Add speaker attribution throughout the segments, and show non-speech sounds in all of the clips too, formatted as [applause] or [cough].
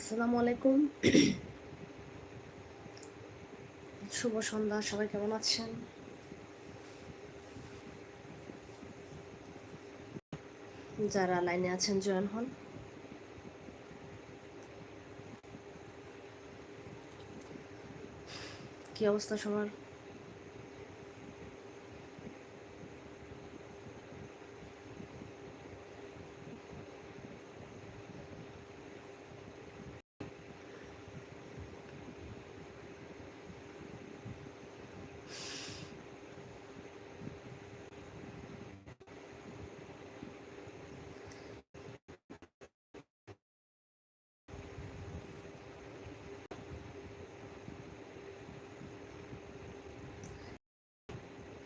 Speaker 1: আসসালামু আলাইকুম। শুভ সন্ধ্যা, সবাই কেমন আছেন? যারা লাইনে আছেন, জয়েন হন। কি অবস্থা সবার?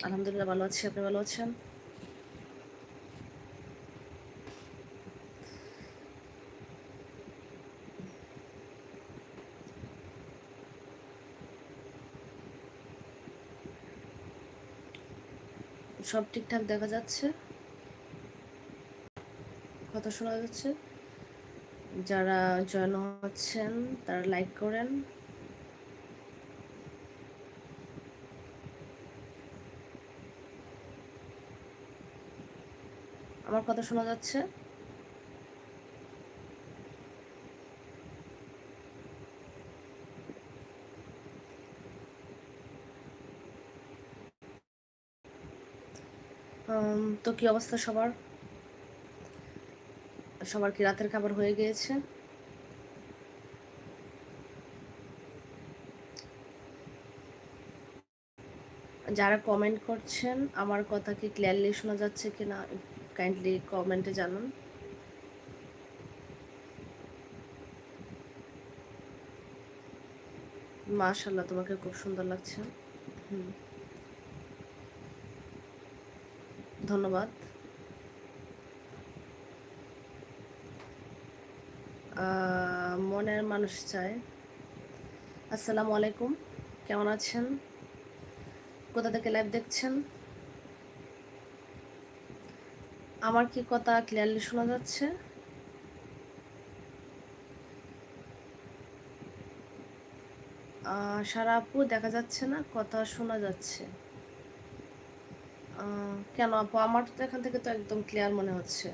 Speaker 1: আলহামদুলিল্লাহ ভালো আছি। আপনি ভালো আছেন? সব ঠিকঠাক দেখা যাচ্ছে? কথা শোনা যাচ্ছে? যারা জয়েন হচ্ছেন, তারা লাইক করেন। আমার কথা শোনা যাচ্ছে। তো কি অবস্থা সবার? সবার কি রাতের খাবার হয়ে গিয়েছে? যারা কমেন্ট করছেন, আমার কথা কি ক্লিয়ারলি শোনা যাচ্ছে কিনা? কাইন্ডলি কমেন্টে জানান। মাশাল্লাহ তোমাকে খুব সুন্দর লাগছে। ধন্যবাদ। মনের মানুষ চায়। আসসালামু আলাইকুম, কেমন আছেন? কোথা থেকে লাইভ দেখছেন? আমার কি কথা ক্লিয়ারলি শোনা যাচ্ছে? সারা আপু, দেখা যাচ্ছে না? কথা শোনা যাচ্ছে। কেন আপু? আমার তো এখান থেকে তো একদম ক্লিয়ার মনে হচ্ছে।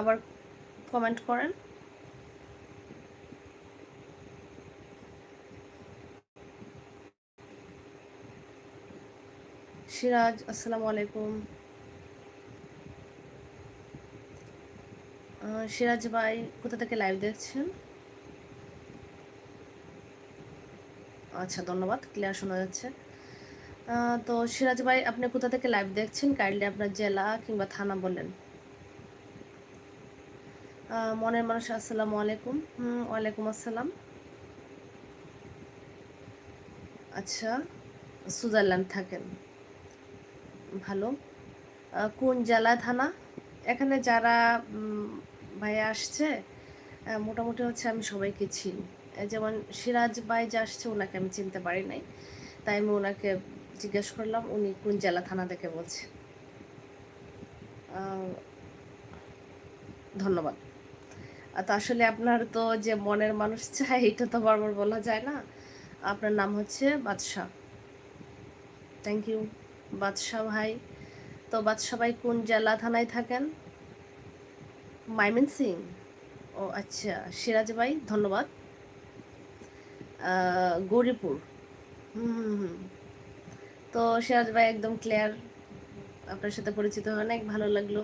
Speaker 1: আবার কমেন্ট করেন। সিরাজ, আসসালামু আলাইকুম। সিরাজ ভাই, কোথা থেকে লাইভ দেখছেন? আচ্ছা ধন্যবাদ ক্লিয়ার শোনা যাচ্ছে। তো সিরাজ ভাই, আপনি কোথা থেকে লাইভ দেখছেন? কাইন্ডলি আপনার জেলা কিংবা থানা বলেন। মনের মানুষ, আসসালামু আলাইকুম। ওয়ালাইকুম আসসালাম। আচ্ছা সুইজারল্যান্ড থাকেন। ভালো। কোন জেলা, থানা? এখানে যারা ভাইয়া আসছে মোটামুটি হচ্ছে আমি সবাইকে চিনি। যেমন সিরাজ ভাই যে আসছে, ওনাকে আমি চিনতে পারি নাই। তাই আমি ওনাকে জিজ্ঞেস করলাম, উনি কোন জেলা, থানা থেকে বলছে। ধন্যবাদ। তো আসলে আপনার তো যে মনের মানুষ চাই, এটা তো বারবার বলা যায় না। আপনার নাম হচ্ছে বাদশাহ। থ্যাংক ইউ বাদশাহ ভাই, তো বাদশাহ ভাই কোন জেলা থানায় থাকেন? মাইমেন সিং। ও আচ্ছা সিরাজ ভাই, ধন্যবাদ। গৌরীপুর। হুম তো সিরাজ ভাই একদম ক্লিয়ার আপনার সাথে পরিচিত হয়ে অনেক ভালো লাগল।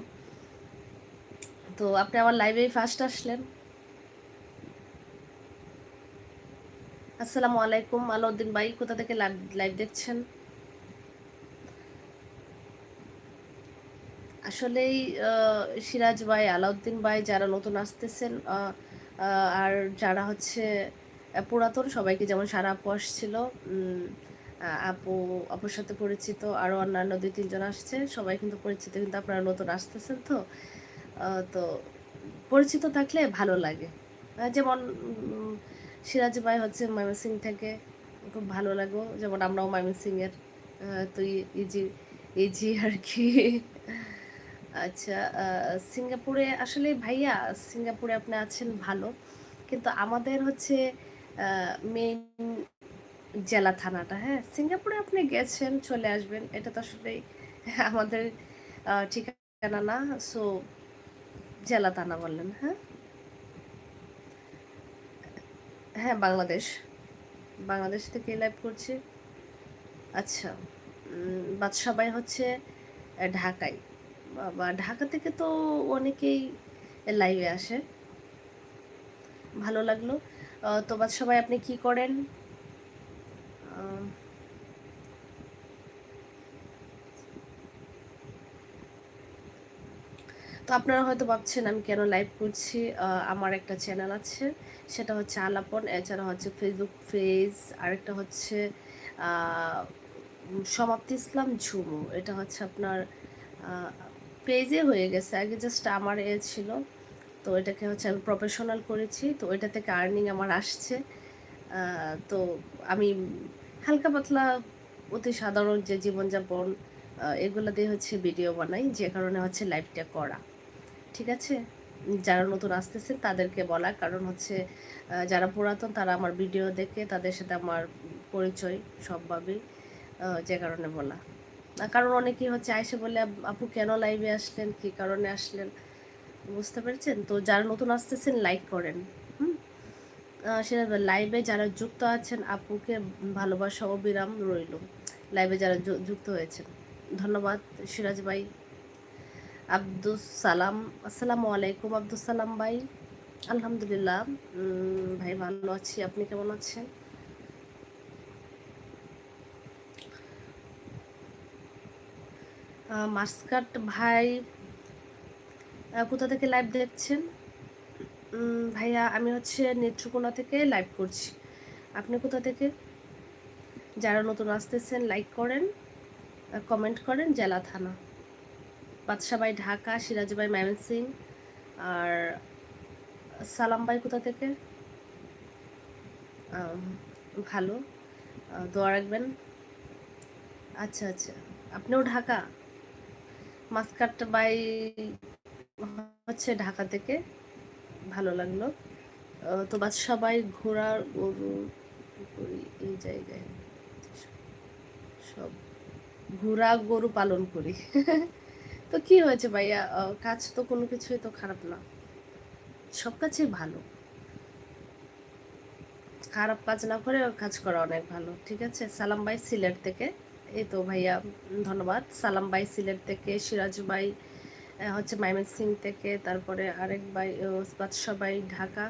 Speaker 1: তো আপনি আমার লাইভেই ফার্স্ট আসলেন। আসসালামু আলাইকুম, আলাউদ্দিন ভাই, কোথা থেকে লাইভ দেখছেন? আসলেই সিরাজ ভাই, আলাউদ্দিন ভাই যারা নতুন আসতেছেন আর যারা হচ্ছে পুরাতন, সবাইকে যেমন সারা আপু আসছিল আপু, আপুর সাথে পরিচিত আরও অন্যান্য দুই, তিনজন আসছে, সবাই কিন্তু পরিচিত, কিন্তু আপনারা নতুন আসতেছেন তো তো পরিচিত থাকলে ভালো লাগে। যেমন সিরাজ ভাই হচ্ছে ময়মনসিং থেকে, খুব ভালো লাগো যেমন আমরাও ময়মনসিংয়ের তো ইজি ইজি আর কি। আচ্ছা সিঙ্গাপুরে আসলে ভাইয়া, সিঙ্গাপুরে আপনি আছেন ভালো। কিন্তু আমাদের হচ্ছে মেইন জেলা থানাটা হ্যাঁ? সিঙ্গাপুরে আপনি গেছেন, চলে আসবেন, এটা তো আসলে আমাদের ঠিকানা না সো জেলা থানা বললেন হ্যাঁ? হ্যাঁ বাংলাদেশ। বাংলাদেশ থেকে লাইভ করছি। আচ্ছা বাদশাবাই হচ্ছে ঢাকায়। বা ঢাকা থেকে তো অনেকেই লাইভে আসে। ভালো লাগল। তো বাদশাবাই আপনি কি করেন? তো আপনারা হয়তো ভাবছেন, আমি কেন লাইভ করছি? আমার একটা চ্যানেল আছে, সেটা হচ্ছে আলাপন, এছাড়া হচ্ছে ফেসবুক পেজ আরেকটা হচ্ছে সমাপ্তি ইসলাম ঝুমু। এটা হচ্ছে আপনার পেজে হয়ে গেছে। আগে জাস্ট আমার এ ছিল। তো এটাকে হচ্ছে আমি প্রফেশনাল করেছি। তো এটা থেকে আর্নিং আমার আসছে। তো আমি হালকা পাতলা অতি সাধারণ যে জীবনযাপন এগুলো দিয়ে হচ্ছে ভিডিও বানাই। যে কারণে হচ্ছে লাইভটা করা। ঠিক আছে? যারা নতুন আসতেছে তাদেরকে বলা। কারণ হচ্ছে যারা পুরাতন তারা আমার ভিডিও দেখে তাদের সাথে আমার পরিচয় সবভাবেই যে কারণে বলা। কারণ অনেকেই হচ্ছে আইসে বলে আপু কেন লাইভে আসলেন? কি কারণে আসলেন? বুঝতে পেরেছেন? তো যারা নতুন আসতেছেন লাইক করেন। হুম? সেটা লাইভে যারা যুক্ত আছেন, আপুকে ভালোবাসা অবিরাম রইল। লাইভে যারা যুক্ত হয়েছেন। ধন্যবাদ, সিরাজ ভাই। আব্দুস সালাম, আসসালামু আলাইকুম আব্দুস সালাম ভাই। আলহামদুলিল্লাহ। ভাই ভালো আছি, আপনি কেমন আছেন? মাসকাট ভাই কোথা থেকে লাইভ দেখছেন? ভাইয়া, আমি হচ্ছে নেত্রকোনা থেকে লাইভ করছি। আপনি কোথা থেকে? যারা নতুন আসতেছেন লাইক করেন কমেন্ট করেন, জেলা থানা। বাদশা ভাই, ঢাকা, সিরাজ ভাই, ময়মনসিং। আর সালাম ভাই, কোথা থেকে? ভালো। দোয়া রাখবেন। আচ্ছা আচ্ছা। আপনিও ঢাকা? মাসকাট বাই হচ্ছে ঢাকা থেকে। ভালো লাগল। তো বাদ সবাই ঘোড়ার গরু করি এই জায়গায় সব ঘোড়া, গরু পালন করি। [laughs] তো কি হয়েছে ভাইয়া? কাজ তো কোনো কিছুই তো খারাপ না। সব কাজই ভালো। খারাপ কাজ না করে কাজ করা অনেক ভালো, ঠিক আছে? সালাম ভাই সিলেট থেকে। এই তো ভাইয়া, ধন্যবাদ। সালাম ভাই সিলেট থেকে, সিরাজ ভাই হচ্ছে ময়মনসিং থেকে, তারপরে আরেক ভাই বাদশা ভাই ঢাকা।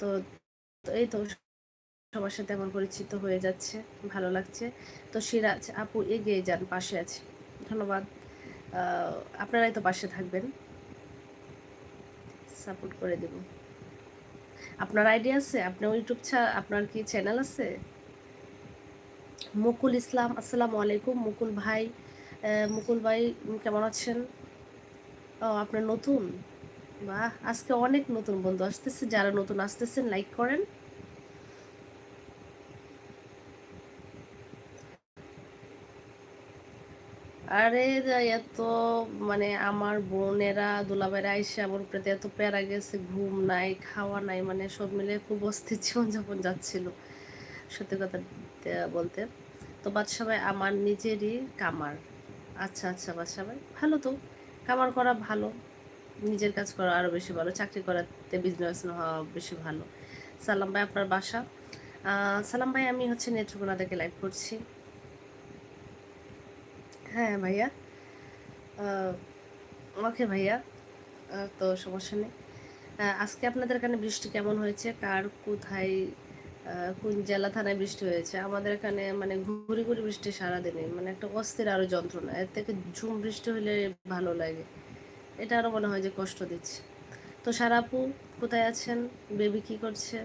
Speaker 1: তো তো এই তো সবার সাথে আমার পরিচিত হয়ে যাচ্ছে, ভালো লাগছে। তো সিরাজ আপু এগিয়ে যান, পাশে আছে। ধন্যবাদ। আপনারাই তো পাশে থাকবেন। সাপোর্ট করে দেব। আপনার আইডিয়া আছে? আপনার ইউটিউব ছা, আপনার কি চ্যানেল আছে? মুকুল ইসলাম, আসসালামু আলাইকুম। মুকুল ভাই মুকুল ভাই কেমন আছেন? ও, আপনার নতুন? বাহ, আজকে অনেক নতুন বন্ধু আসতেছে। যারা নতুন আসতেছেন লাইক করেন। আরে এত মানে আমার বোনেরা, দুলাভাইরা আইসে আমার উপরে এত প্যারা গেছে, ঘুম নাই, খাওয়া নাই মানে সব মিলে খুব অস্থির জীবনযাপন যাচ্ছিল। সত্যি কথা বলতে। তো বাদশা ভাই আমার নিজেরই কামার। আচ্ছা আচ্ছা বাদশা ভাই ভালো তো। কামার করা ভালো, নিজের কাজ করা আরও বেশি ভালো, চাকরি করাতে বিজনেস হওয়া বেশি ভালো। সালাম ভাই, আপনার বাসা? সালাম ভাই, আমি হচ্ছে নেত্রকোনা থেকে লাইভ করছি। হ্যাঁ ভাইয়া। ওকে ভাইয়া। তো সমস্যা নেই। আজকে আপনাদের এখানে বৃষ্টি কেমন হয়েছে? কার, কোথায় কোন জেলা থানায় বৃষ্টি হয়েছে? আমাদের এখানে মানে ঘুরি ঘুরি বৃষ্টি সারাদিনে মানে একটা অস্থির আরও যন্ত্রণা। এর থেকে ঝুম বৃষ্টি হলে ভালো লাগে। এটা আরও মনে হয় যে কষ্ট দিচ্ছে। তো সারাপু, কোথায় আছেন? বেবি কি করছে?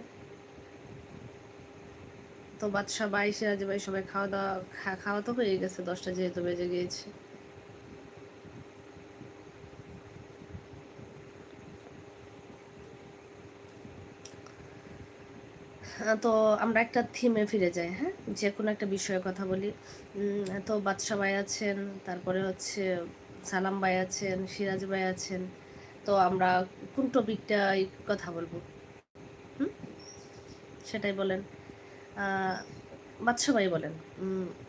Speaker 1: তো বাদশা ভাই সিরাজ ভাই সবাই খাওয়া দাওয়া খাওয়া তো হয়ে গেছে, দশটা যেহেতু বেজে গিয়েছে। তো আমরা একটা থিমে ফিরে যাই হ্যাঁ? যে কোনো একটা বিষয়ে কথা বলি। তো বাদশা ভাই আছেন, তারপরে হচ্ছে সালাম ভাই আছেন, সিরাজ ভাই আছেন। তো আমরা কোন টপিকটাই কথা বলব? সেটাই বলেন। বাদশা ভাই বলেন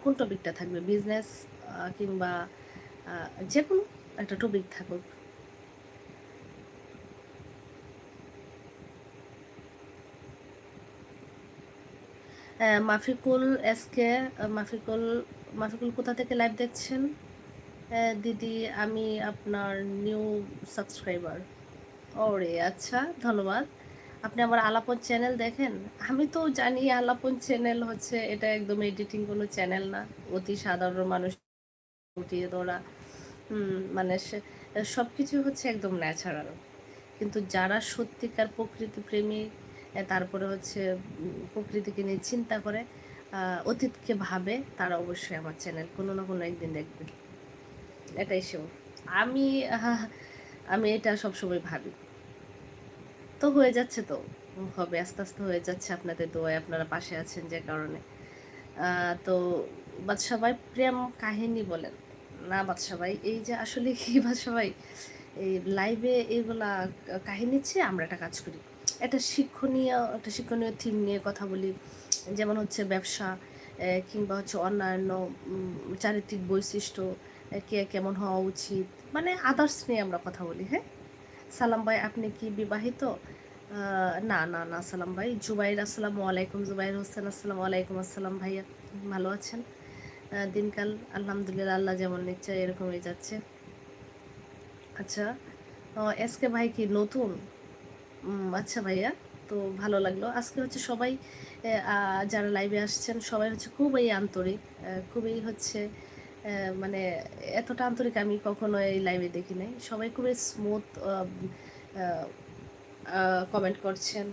Speaker 1: কোন টপিকটা থাকবে? বিজনেস কিংবা যে কোনো একটা টপিক থাকুক। মাফিকুল এসকে মাফিকুল মাফিকুল, কোথা থেকে লাইভ দেখছেন? দিদি, আমি আপনার নিউ সাবস্ক্রাইবার ওরে আচ্ছা ধন্যবাদ। আপনি আমার আলাপন চ্যানেল দেখেন? আমি তো জানি আলাপন চ্যানেল হচ্ছে, এটা একদম এডিটিং কোনো চ্যানেল না। অতি সাধারণ মানুষ উঠিয়ে ধরা মানে সব কিছু হচ্ছে একদম ন্যাচারাল কিন্তু যারা সত্যিকার প্রকৃতি প্রেমী তারপরে হচ্ছে প্রকৃতিকে নিয়ে চিন্তা করে অতীতকে ভাবে, তারা অবশ্যই আমার চ্যানেল কোনো না কোনো একদিন দেখবে। এটাই সে আমি আমি এটা সবসময় ভাবি। তো হয়ে যাচ্ছে তো, হবে, আস্তে আস্তে হয়ে যাচ্ছে আপনাদের দোয়ায়, আপনারা পাশে আছেন যে কারণে। তো বাদশাহ ভাই প্রেম কাহিনী বলেন। না বাদশাহ ভাই এই যে আসলে কি বাদশাহ ভাই এই লাইভে এইগুলা কাহিনী চেয়ে আমরা একটা কাজ করি। একটা শিক্ষণীয় একটা শিক্ষণীয় থিম নিয়ে কথা বলি। যেমন হচ্ছে ব্যবসা কিংবা হচ্ছে অন্যান্য চারিত্রিক বৈশিষ্ট্য কে কেমন হওয়া উচিত মানে আদার্স নিয়ে আমরা কথা বলি হ্যাঁ? সালাম ভাই, আপনি কি বিবাহিত? না না না, সালাম ভাই। জুবাইর, আসসালামু আলাইকুম। জুবাইর হোসেন, আসসালামু আলাইকুম। আসসালাম ভাইয়া, ভালো আছেন? দিনকাল, আলহামদুলিল্লাহ, আল্লাহ যেমন নিচ্ছে, এরকমই যাচ্ছে। আচ্ছা এসকে ভাই কি নতুন? আচ্ছা ভাইয়া, তো ভালো লাগল। আজকে হচ্ছে সবাই যারা লাইভে আসছেন, সবাই হচ্ছে খুবই আন্তরিক খুবই হচ্ছে মানে এতটা আন্তরিক আমি কখনো এই লাইভে দেখি নাই। সবাই খুবই স্মুথ কমেন্ট করছেন।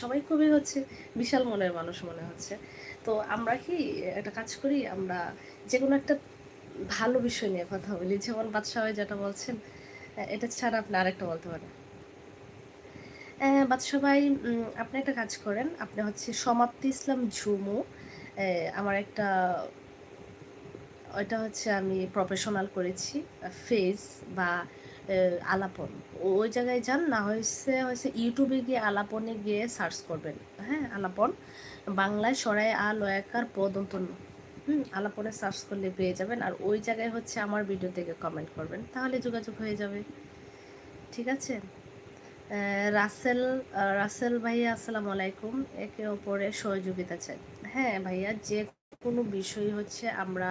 Speaker 1: সবাই খুবই হচ্ছে বিশাল মনের মানুষ মনে হচ্ছে। তো আমরা কি একটা কাজ করি, আমরা যে কোনো একটা ভালো বিষয় নিয়ে কথা বলি। যেমন বাদশাহ যেটা বলছেন এটা ছাড়া আপনি আরেকটা বলতে পারেন। বাদশাহ ভাই আপনি একটা কাজ করেন, আপনি হচ্ছে সমাপ্তি ইসলাম ঝুমু। আমার একটা, ওইটা হচ্ছে আমি প্রফেশনাল করেছি ফেস বা আলাপন। ওই জায়গায় যান, না হয়েছে হয়েছে ইউটিউবে গিয়ে, আলাপনে গিয়ে সার্চ করবেন। হ্যাঁ আলাপন। বাংলায় সরাই আ লয়াকার পদন্তন হুম, আলাপনে সার্চ করলে পেয়ে যাবেন। আর ওই জায়গায় হচ্ছে আমার ভিডিও থেকে কমেন্ট করবেন। তাহলে যোগাযোগ হয়ে যাবে। ঠিক আছে? রাসেল রাসেল ভাইয়া, আসসালামু আলাইকুম। একে অপরে সহযোগিতা চাই। হ্যাঁ ভাইয়া, যে কোনো বিষয় হচ্ছে আমরা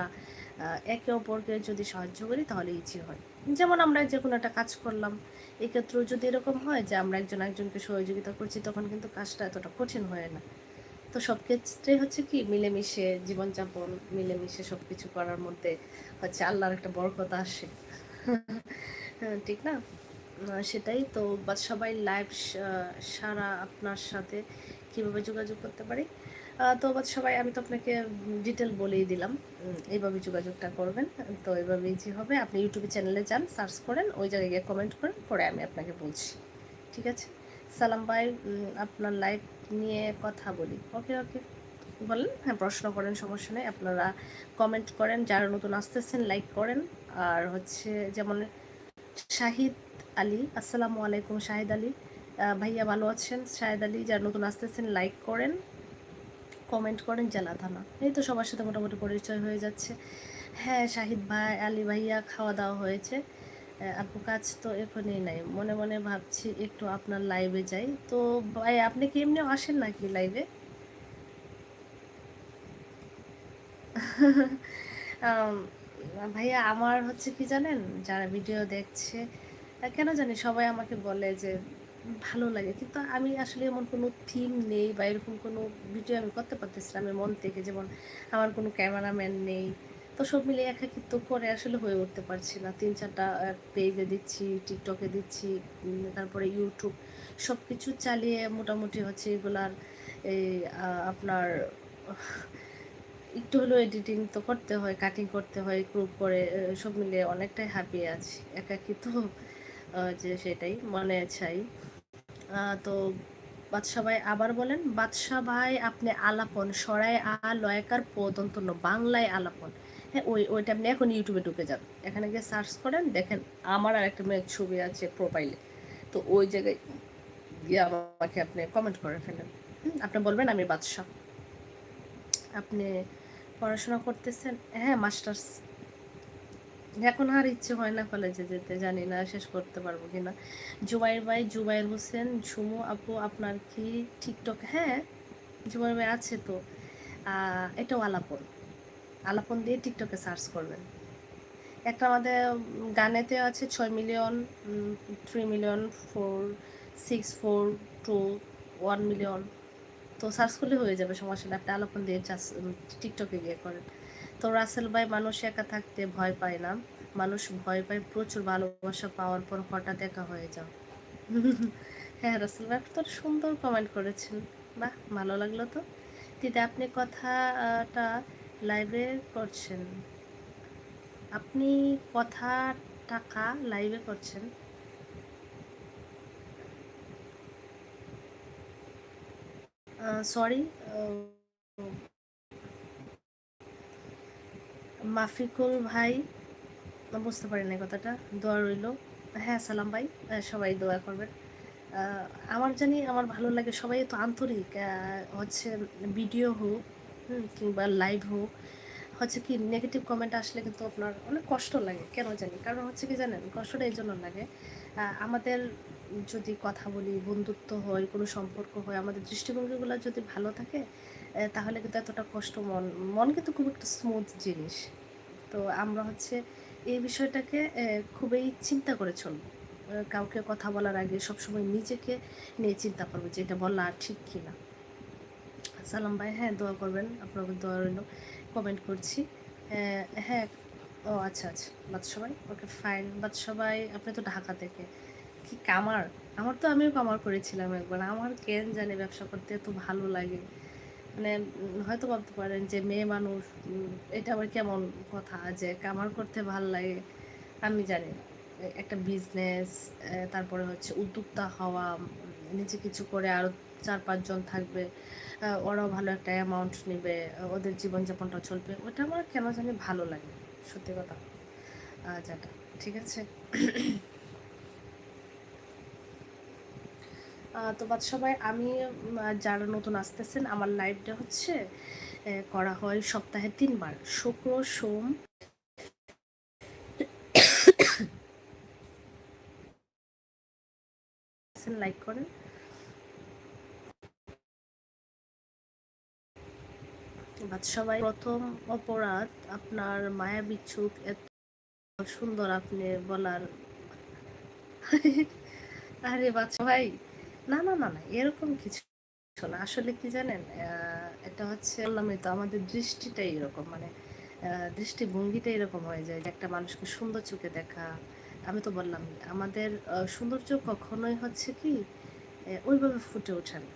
Speaker 1: একে অপরকে যদি সাহায্য করি তাহলে ইজি হয়। যেমন আমরা যে কোনো একটা কাজ করলাম, এক্ষেত্রেও যদি এরকম হয় যে আমরা একজন একজনকে সহযোগিতা করছি, তখন কিন্তু কাজটা এতটা কঠিন হয় না। তো সব ক্ষেত্রে হচ্ছে কি, মিলেমিশে জীবনযাপন, মিলেমিশে সব কিছু করার মধ্যে হচ্ছে আল্লাহর একটা বরকতা আসে। [laughs] ঠিক না? সেটাই তো সবাই লাইভ সারা আপনার সাথে কীভাবে যোগাযোগ করতে পারি। তো সবাই, আমি তো আপনাকে ডিটেল বলেই দিলাম এইভাবে যোগাযোগটা করবেন। তো এইভাবেই যে হবে। আপনি ইউটিউবে চ্যানেলে যান সার্চ করেন, ওই জায়গায় গিয়ে কমেন্ট করেন, পরে আমি আপনাকে বলছি। ঠিক আছে? সালাম ভাই আপনার লাইভ নিয়ে কথা বলি। ওকে ওকে বলেন হ্যাঁ প্রশ্ন করেন, সমস্যা নেই। আপনারা কমেন্ট করেন, যারা নতুন আসতেছেন লাইক করেন। আর হচ্ছে, যেমন শাহিদ আলী। আসসালামু আলাইকুম শাহিদ আলী। ভাইয়া ভালো আছেন? শাহিদ আলী, যারা নতুন আসতেছেন লাইক করেন কমেন্ট করেন জেলা থানা এই তো সবার সাথে মোটামুটি পরিচয় হয়ে যাচ্ছে। হ্যাঁ শাহিদ ভাই, আলী ভাইয়া, খাওয়া দাওয়া হয়েছে। আপু, কাজ তো এখনই নাই। মনে মনে ভাবছি একটু আপনার লাইভে যাই। তো ভাই, আপনি কি এমনিও আসেন নাকি লাইভে ভাইয়া, আমার হচ্ছে কি জানেন? যারা ভিডিও দেখছে কেন জানি সবাই আমাকে বলে যে ভালো লাগে। কিন্তু আমি আসলে এমন কোনো থিম নেই বা এরকম কোনো ভিডিও আমি করতে পারতেছিলাম আমি মন থেকে। যেমন আমার কোনো ক্যামেরাম্যান নেই। তো সব মিলিয়ে একাকিত্ব করে আসলে হয়ে উঠতে পারছি না। তিন চারটা পেজে দিচ্ছি টিকটকে দিচ্ছি তারপরে ইউটিউব সব কিছু চালিয়ে মোটামুটি হচ্ছে এগুলার এই আপনার একটু হলেও এডিটিং তো করতে হয় কাটিং করতে হয় গ্রুপ করে সব মিলিয়ে অনেকটাই হ্যাপি আছি, একাকিত্ব। যে সেটাই মনে চাই। তো বাদশাহ ভাই আবার বলেন বাদশাহ ভাই আপনি আলাপন, সরাই আ, লয়কার পদন্ত বাংলায় আলাপন। হ্যাঁ ওই, ওইটা আপনি এখন ইউটিউবে ঢুকে যান। এখানে গিয়ে সার্চ করেন, দেখেন আমার আর একটা মেয়ের ছবি আছে প্রোফাইলে তো ওই জায়গায় গিয়ে আমাকে আপনি কমেন্ট করে ফেলেন। আপনি বলবেন, আমি বাদশাহ আপনি পড়াশোনা করতেছেন? হ্যাঁ মাস্টার্স। এখন আর ইচ্ছে হয় না কলেজে যেতে, জানি না শেষ করতে পারব কিনা। জুবাইর ভাই জুবাইর হোসেন, ঝুমু আপু, আপনার কি টিকটক হ্যাঁ জুবাইর ভাই আছে তো। এটাও আলাপন। আলাপন দিয়ে টিকটকে সার্চ করবেন। একটা আমাদের গানেতে আছে ছয় million three million four six four two one million তো সার্চ করলে হয়ে যাবে সমস্যা আপনি আলাপন দিয়ে টিকটকে গিয়ে করেন। তো রাসেল ভাই মানুষ একা থাকতে ভয় পায় না। মানুষ ভয় পায় প্রচুর ভালোবাসা পাওয়ার পর হঠাৎ একা হয়ে যাও। হ্যাঁ রাসেল ভাই তো সুন্দর কমেন্ট করেছেন। বাহ, ভালো লাগল তো। দিদি, আপনি কথাটা লাইভে করছেন। আপনি কথা টাকা লাইভে করছেন? সরি মাফিকুল ভাই বুঝতে পারি না কথাটা, দোয়া রইল। হ্যাঁ সালাম ভাই সবাই দোয়া করবেন। আমার জানি আমার ভালো লাগে সবাই তো আন্তরিক হচ্ছে ভিডিও হোক কিংবা লাইভ হোক, হচ্ছে কি নেগেটিভ কমেন্ট আসলে কিন্তু আপনার অনেক কষ্ট লাগে, কেন জানি? কারণ হচ্ছে কি জানেন, কষ্টটা এই জন্য লাগে আমাদের যদি কথা বলি, বন্ধুত্ব হয়, কোনো সম্পর্ক হয়, আমাদের দৃষ্টিভঙ্গিগুলো যদি ভালো থাকে তাহলে কিন্তু এতটা কষ্ট, মন মন কিন্তু খুব একটা স্মুথ জিনিস। তো আমরা হচ্ছে এই বিষয়টাকে খুবই চিন্তা করে চলব। কাউকে কথা বলার আগে সবসময় নিজেকে নিয়ে চিন্তা করবে যে এটা বলা ঠিক কিনা। সালাম ভাই হ্যাঁ দোয়া করবেন আপনাকে দোয়া রইল। কমেন্ট করছি। হ্যাঁ ও আচ্ছা আচ্ছা বাদ সবাই ওকে ফাইন বাদ সবাই আপনি তো ঢাকা থেকে। কি কামার? আমার তো আমিও কামার করেছিলাম একবার। আমার কেন জানে ব্যবসা করতে এত ভালো লাগে। মানে হয়তো ভাবতে পারেন যে মেয়ে মানুষ এটা আবার কেমন কথা যে কামার করতে ভালো লাগে, আমি জানি। একটা বিজনেস তারপরে হচ্ছে উদ্যোক্তা হওয়া নিজে কিছু করে আরও চার পাঁচজন থাকবে ওরাও ভালো একটা অ্যামাউন্ট নেবে ওদের জীবনযাপনটা চলবে, ওটা আমার কেন জানি ভালো লাগে, সত্যি কথা। যেটা ঠিক আছে। তো সবাই আমি যারা নতুন আসতেছেন, আমার লাইভটা হচ্ছে করা হয় সপ্তাহে তিনবার। শুক্র, সোম লাইক করেন। সবাই, প্রথম অপরাধ, আপনার মায়া বিচ্ছুক, এত সুন্দর আপনি বলার। আরে বাচ্চা ভাই না না না না, এরকম কিছু না। আসলে কি জানেন এটা হচ্ছে বললামই তো, আমাদের দৃষ্টিটাই এরকম মানে দৃষ্টিভঙ্গিটা এরকম হয়ে যায় যে একটা মানুষকে সুন্দর চোখে দেখা। আমি তো বললাম, আমাদের সৌন্দর্য কখনোই হচ্ছে কি ওইভাবে ফুটে ওঠে না।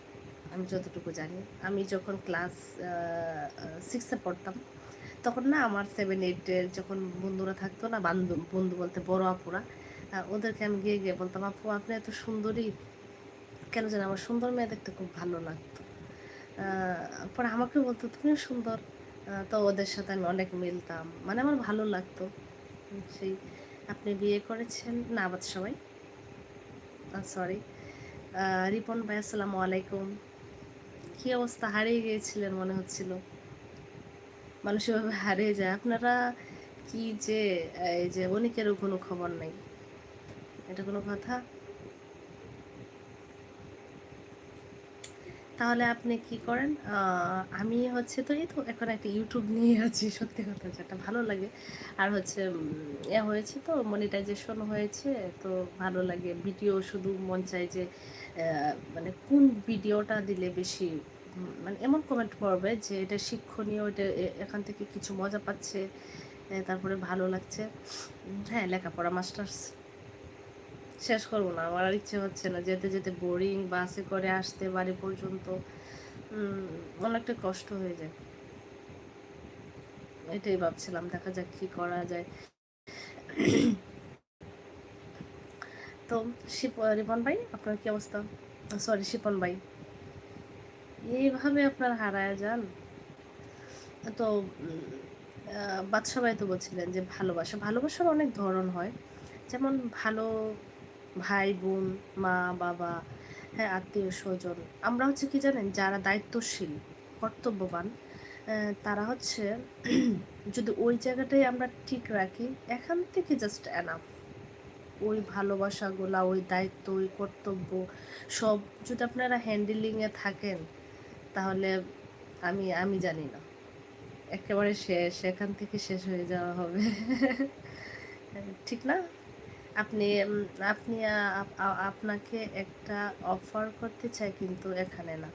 Speaker 1: আমি যতটুকু জানি। আমি যখন ক্লাস সিক্সে পড়তাম, তখন না আমার সেভেন এইটের যখন বন্ধুরা থাকতো না, বান্ধব, বন্ধু বলতে বড় আপুরা ওদেরকে আমি গিয়ে গিয়ে বলতাম, আপু, আপনি এত সুন্দরী কেন জানি আমার সুন্দর মেয়ে দেখতে খুব ভালো লাগতো। পরে আমাকে বলতো, তুমিও সুন্দর। তো ওদের সাথে আমি অনেক মিলতাম। মানে আমার ভালো লাগতো। সেই আপনি বিয়ে করেছেন? না আবার সবাই। সরি রিপন ভাই, আসসালামু আলাইকুম। কী অবস্থা? হারিয়ে গিয়েছিলেন মনে হচ্ছিল। মানুষ এভাবে হারিয়ে যায়। আপনারা কি যে, এই যে অনেকেরও কোনো খবর নেই? এটা কোনো কথা? তাহলে আপনি কি করেন? আমি হচ্ছে তো এই তো এখন একটা ইউটিউব নিয়ে আছি, সত্যি কথা যেটা ভালো লাগে। আর হচ্ছে এ হয়েছে তো মনিটাইজেশন হয়েছে, তো ভালো লাগে। ভিডিও শুধু মন চাই যে মানে কোন ভিডিওটা দিলে বেশি মানে এমন কমেন্ট করবে যে এটা শিক্ষণীয়, এটা এখান থেকে কিছু মজা পাচ্ছে তারপরে ভালো লাগছে। হ্যাঁ লেখাপড়া মাস্টার্স শেষ করব না। আমার আর ইচ্ছে হচ্ছে না, যেতে যেতে বোরিং বাসে করে আসতে বাড়ি পর্যন্ত অনেকটা কষ্ট হয়ে যায়। এটাই ভাবছিলাম, দেখা যাক কি করা যায়। তো শিপ, রিপন ভাই, আপনার কি অবস্থা? সরি শিপন ভাই। এইভাবে আপনার হারায় যান? তো বাদশা ভাই তো বলছিলেন যে ভালোবাসা, ভালোবাসার অনেক ধরন হয়। যেমন ভালো ভাই বোন মা, বাবা হ্যাঁ আত্মীয়, স্বজন। আমরা হচ্ছে কি জানেন, যারা দায়িত্বশীল, কর্তব্যবান তারা হচ্ছে [clears throat] যদি ওই জায়গাটাই আমরা ঠিক রাখি, এখান থেকে জাস্ট এনাফ ওই ভালোবাসাগুলা, ওই দায়িত্ব, ওই কর্তব্য, সব যদি আপনারা হ্যান্ডেলিংয়ে থাকেন, তাহলে আমি আমি জানি না। একেবারে শেষ, এখান থেকে শেষ হয়ে যাওয়া হবে। [laughs] ঠিক না? আপনি আপনি আপনাকে একটা অফার করতে চাই কিন্তু এখানে না।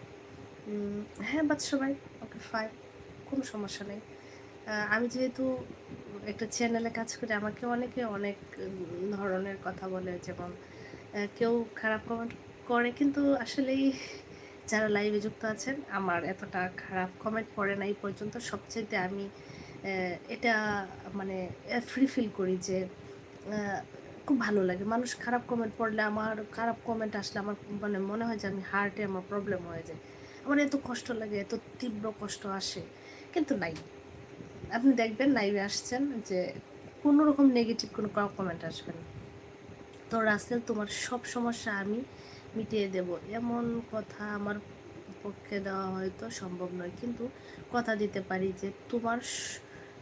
Speaker 1: হ্যাঁ বাদ সবাই, ওকে ফাইন কোনো সমস্যা নেই। আমি যেহেতু একটা চ্যানেলে কাজ করি, আমাকে অনেকে অনেক ধরনের কথা বলে, যেমন কেউ খারাপ কমেন্ট করে, কিন্তু আসলেই যারা লাইভে যুক্ত আছেন, আমার এতটা খারাপ কমেন্ট পড়ে না এই পর্যন্ত। সবচেয়ে আমি এটা মানে ফ্রি ফিল করি যে খুব ভালো লাগে। মানুষ খারাপ কমেন্ট পড়লে আমার খারাপ কমেন্ট আসলে আমার মানে মনে হয় যে আমি হার্টে আমার প্রবলেম হয়ে যায়। আমার এত কষ্ট লাগে, এত তীব্র কষ্ট আসে। কিন্তু নাই। আপনি দেখবেন লাইভে আসছেন যে কোনো রকম নেগেটিভ কোনো কমেন্ট আসবে না। তো রাসেল, তোমার সব সমস্যা আমি মিটিয়ে দেব। এমন কথা আমার পক্ষে দেওয়া হয়তো সম্ভব নয়। কিন্তু কথা দিতে পারি যে তোমার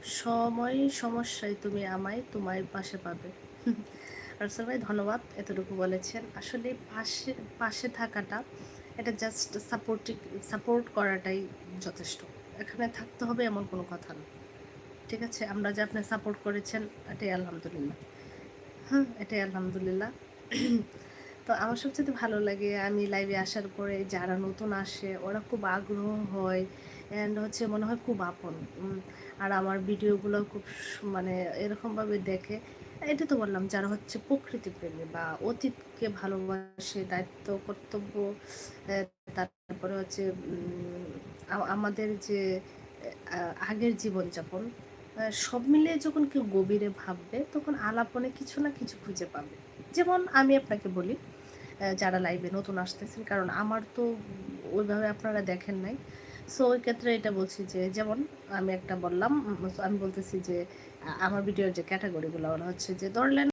Speaker 1: সময়, সমস্যায় তুমি আমায় তোমায় পাশে পাবে। [laughs] রাসেল ভাই ধন্যবাদ এতটুকু বলেছেন। আসলে পাশে পাশে থাকাটা এটা জাস্ট সাপোর্টিং সাপোর্ট করাটাই যথেষ্ট। এখানে থাকতে হবে এমন কোনো কথা না। ঠিক আছে? আমরা যে আপনি সাপোর্ট করেছেন, এটাই আলহামদুলিল্লাহ। হ্যাঁ এটাই আলহামদুলিল্লাহ। তো আমার সবচেয়ে ভালো লাগে আমি লাইভে আসার পরে যারা নতুন আসে, ওরা খুব আগ্রহ হয় অ্যান্ড হচ্ছে মনে হয় খুব আপন। আর আমার ভিডিওগুলো খুব মানে এরকমভাবে দেখে এটা তো বললাম যারা হচ্ছে প্রকৃতি প্রেমী বা অতীতকে ভালোবাসে, দায়িত্ব, কর্তব্য তারপরে হচ্ছে আমাদের যে আগের জীবনযাপন সব মিলিয়ে যখন কেউ গভীরে ভাববে, তখন আলাপনে কিছু না কিছু খুঁজে পাবে। যেমন আমি আপনাকে বলি যারা লাইভে নতুন আসতেছেন, কারণ আমার তো ওইভাবে আপনারা দেখেন নাই। সো ওই ক্ষেত্রে এটা বলছি যে, যেমন আমি একটা বললাম আমি বলতেছি যে আমার ভিডিওর যে ক্যাটাগরিগুলো ওরা হচ্ছে যে ধরলেন